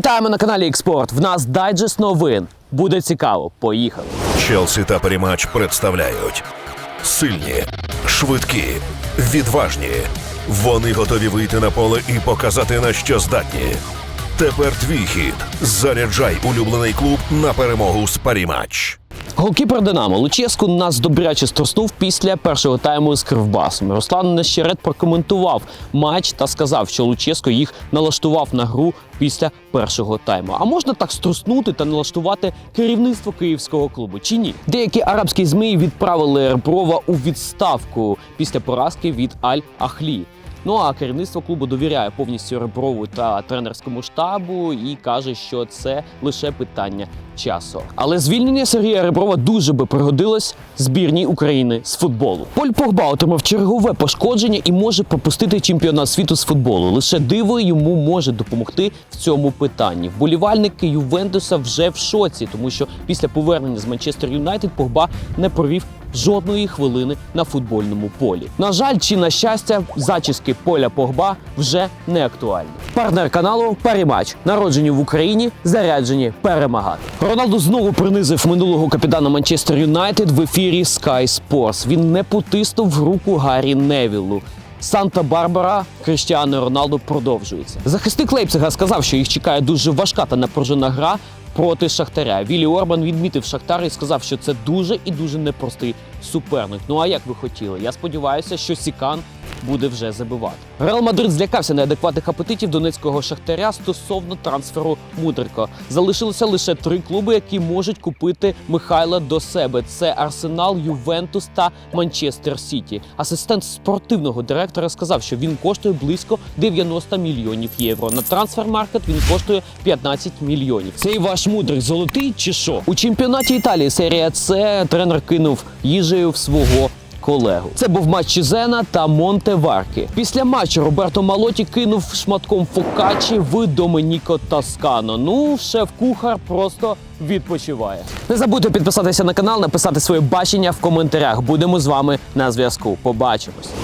Вітаємо на каналі Експорт. В нас дайджест новин. Буде цікаво. Поїхали. Челсі та Перемач представляють сильні, швидкі, відважні. Вони готові вийти на поле і показати на що здатні. Тепер твій хід. Заряджай улюблений клуб на перемогу з Парімач. Голкіпер Динамо Луческу нас добряче струснув після першого тайму з Кривбасом. Руслан Нещерет прокоментував матч та сказав, що Луческо їх налаштував на гру після першого тайму. А можна так струснути та налаштувати керівництво київського клубу чи ні? Деякі арабські змі відправили Реброва у відставку після поразки від Аль-Ахлі. Ну а керівництво клубу довіряє повністю Реброву та тренерському штабу і каже, що це лише питання часу. Але звільнення Сергія Реброва дуже би пригодилось збірній України з футболу. Поль Погба отримав чергове пошкодження і може пропустити чемпіонат світу з футболу. Лише диво йому може допомогти в цьому питанні. Вболівальники Ювентуса вже в шоці, тому що після повернення з Манчестер Юнайтед Погба не провів жодної хвилини на футбольному полі. На жаль, чи на щастя, зачіски поля Погба вже не актуальні. Партнер каналу Парімач, народжені в Україні, заряджені перемагати. Роналду знову принизив минулого капітана Манчестер Юнайтед в ефірі Sky Sports. Він не потиснув руку Гаррі Невіллу. Санта-Барбара Криштіану Роналду продовжується. Захисник Лейпцига сказав, що їх чекає дуже важка та напружена гра проти Шахтаря. Вілі Орбан відмітив Шахтар і сказав, що це дуже і дуже непростий суперник. Ну а як ви хотіли? Я сподіваюся, що Сікан буде вже забивати. Реал Мадрид злякався неадекватних апетитів донецького шахтаря стосовно трансферу Мудрика. Залишилося лише три клуби, які можуть купити Михайла до себе: це Арсенал, Ювентус та Манчестер Сіті. Асистент спортивного директора сказав, що він коштує близько 90 мільйонів євро. На трансфермаркет він коштує 15 мільйонів. Цей ваш мудрик золотий чи що? У чемпіонаті Італії серія С тренер кинув їжею в свого колегу. Це був матч Чізена та Монтеварки. Після матчу Роберто Малоті кинув шматком фокачі в Доменіко Таскано. Ну, шеф-кухар просто відпочиває. Не забудьте підписатися на канал, написати своє бачення в коментарях. Будемо з вами на зв'язку. Побачимось.